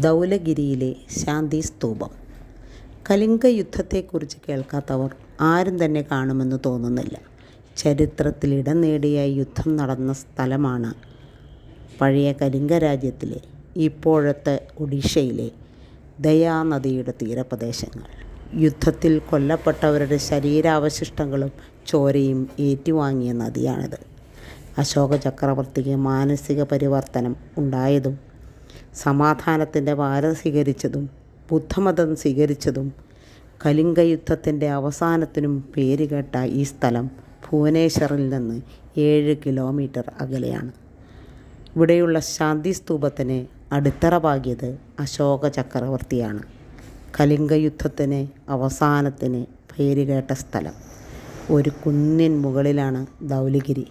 ധൗലഗിരിയിലെ ശാന്തി സ്തൂപം. കലിംഗ യുദ്ധത്തെക്കുറിച്ച് കേൾക്കാത്തവർ ആരും തന്നെ കാണുമെന്ന് തോന്നുന്നില്ല. ചരിത്രത്തിൽ നേടിയ യുദ്ധം നടന്ന സ്ഥലമാണ് പഴയ കലിംഗ രാജ്യത്തിലെ ഇപ്പോഴത്തെ ഒഡീഷയിലെ ദയാനദിയുടെ തീരപ്രദേശങ്ങൾ. യുദ്ധത്തിൽ കൊല്ലപ്പെട്ടവരുടെ ശരീരാവശിഷ്ടങ്ങളും ചോരയും ഏറ്റുവാങ്ങിയ നദിയാണിത്. അശോക ചക്രവർത്തിക്ക് മാനസിക പരിവർത്തനം ഉണ്ടായതും സമാധാനത്തിന്റെ വാര സ്വീകരിച്ചതും ബുദ്ധമതം സ്വീകരിച്ചതും കലിംഗ യുദ്ധത്തിന്റെ അവസാനത്തിനും പേരുകേട്ട ഈ സ്ഥലം ഭുവനേശ്വറിൽ നിന്ന് ഏഴ് കിലോമീറ്റർ അകലെയാണ്. ഇവിടെയുള്ള ശാന്തി സ്തൂപത്തിന് അടിത്തറ പാകിയത് അശോക ചക്രവർത്തിയാണ്. കലിംഗ യുദ്ധത്തിന് അവസാനത്തിന് പേരുകേട്ട സ്ഥലം ഒരു കുന്നിൻ മുകളിലാണ് ധൗലഗിരി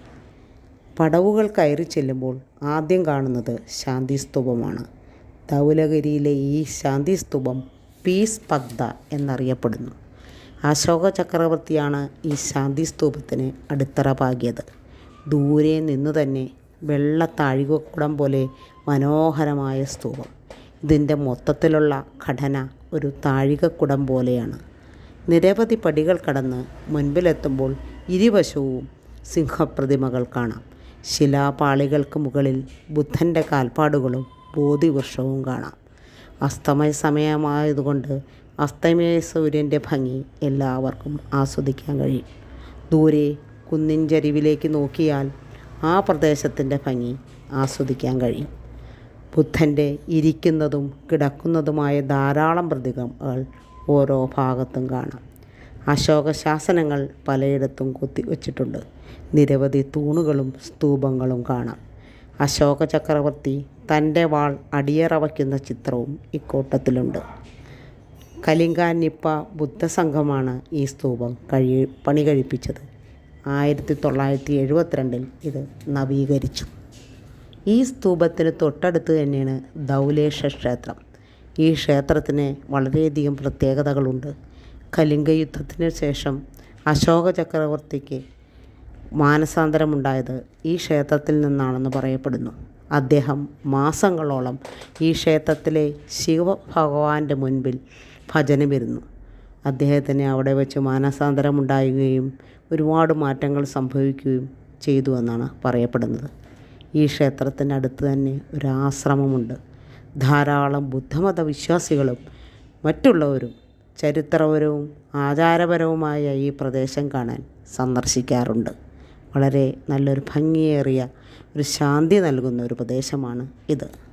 പടവുകൾ കയറി ചെല്ലുമ്പോൾ ആദ്യം കാണുന്നത് ശാന്തി സ്തൂപമാണ്. ധൗലഗിരിയിലെ ഈ ശാന്തി സ്തൂപം പീസ് പഗ്ദ എന്നറിയപ്പെടുന്നു. അശോക ചക്രവർത്തിയാണ് ഈ ശാന്തി സ്തൂപത്തിന് അടിത്തറ പാകിയത്. ദൂരെ നിന്ന് തന്നെ വെള്ള താഴികക്കുടം പോലെ മനോഹരമായ സ്തൂപം. ഇതിന്റെ മൊത്തത്തിലുള്ള ഘടന ഒരു താഴികക്കുടം പോലെയാണ്. നിരവധി പടികൾ കടന്ന് മുൻപിലെത്തുമ്പോൾ ഇരുവശവും സിംഹപ്രതിമകൾ കാണാം. ശിലാപാളികൾക്ക് മുകളിൽ ബുദ്ധന്റെ കാൽപ്പാടുകളും ബോധിവൃക്ഷവും കാണാം. അസ്തമയ സമയമായതുകൊണ്ട് അസ്തമയ സൂര്യന്റെ ഭംഗി എല്ലാവർക്കും ആസ്വദിക്കാൻ കഴിയും. ദൂരെ കുന്നിൻ ചരിവിലേക്ക് നോക്കിയാൽ ആ പ്രദേശത്തിന്റെ ഭംഗി ആസ്വദിക്കാൻ കഴിയും. ബുദ്ധന്റെ ഇരിക്കുന്നതും കിടക്കുന്നതുമായ ധാരാളം പ്രതിമകൾ ഓരോ ഭാഗത്തും കാണാം. അശോക ശാസനങ്ങൾ പലയിടത്തും കൊത്തി വച്ചിട്ടുണ്ട്. നിരവധി തൂണുകളും സ്തൂപങ്ങളും കാണാം. അശോക ചക്രവർത്തി തന്റെ വാൾ അടിയറ വയ്ക്കുന്ന ചിത്രവും ഇക്കൂട്ടത്തിലുണ്ട്. കലിംഗ നിപ്പ ബുദ്ധസംഘമാണ് ഈ സ്തൂപം കഴി പണി കഴിപ്പിച്ചത് ആയിരത്തി തൊള്ളായിരത്തി എഴുപത്തിരണ്ടിൽ ഇത് നവീകരിച്ചു. ഈ സ്തൂപത്തിന് തൊട്ടടുത്ത് തന്നെയാണ് ധൗലേഷ ക്ഷേത്രം. ഈ ക്ഷേത്രത്തിന് വളരെയധികം പ്രത്യേകതകളുണ്ട്. കലിംഗ യുദ്ധത്തിന് ശേഷം അശോക ചക്രവർത്തിക്ക് മാനസാന്തരമുണ്ടായത് ഈ ക്ഷേത്രത്തിൽ നിന്നാണെന്ന് പറയപ്പെടുന്നു. അദ്ദേഹം മാസങ്ങളോളം ഈ ക്ഷേത്രത്തിലെ ശിവഭഗവാന്റെ മുൻപിൽ ഭജനമിരുന്നു. അദ്ദേഹത്തിന് അവിടെ വെച്ച് മാനസാന്തരമുണ്ടാകുകയും ഒരുപാട് മാറ്റങ്ങൾ സംഭവിക്കുകയും ചെയ്തു എന്നാണ് പറയപ്പെടുന്നത്. ഈ ക്ഷേത്രത്തിനടുത്ത് തന്നെ ഒരു ആശ്രമമുണ്ട്. ധാരാളം ബുദ്ധമത വിശ്വാസികളും മറ്റുള്ളവരും ചരിത്രപരവും ആചാരപരവുമായ ഈ പ്രദേശം കാണാൻ സന്ദർശിക്കാറുണ്ട്. വളരെ നല്ലൊരു ഭംഗിയേറിയ ഒരു ശാന്തി നൽകുന്ന ഒരു പ്രദേശമാണ് ഇത്.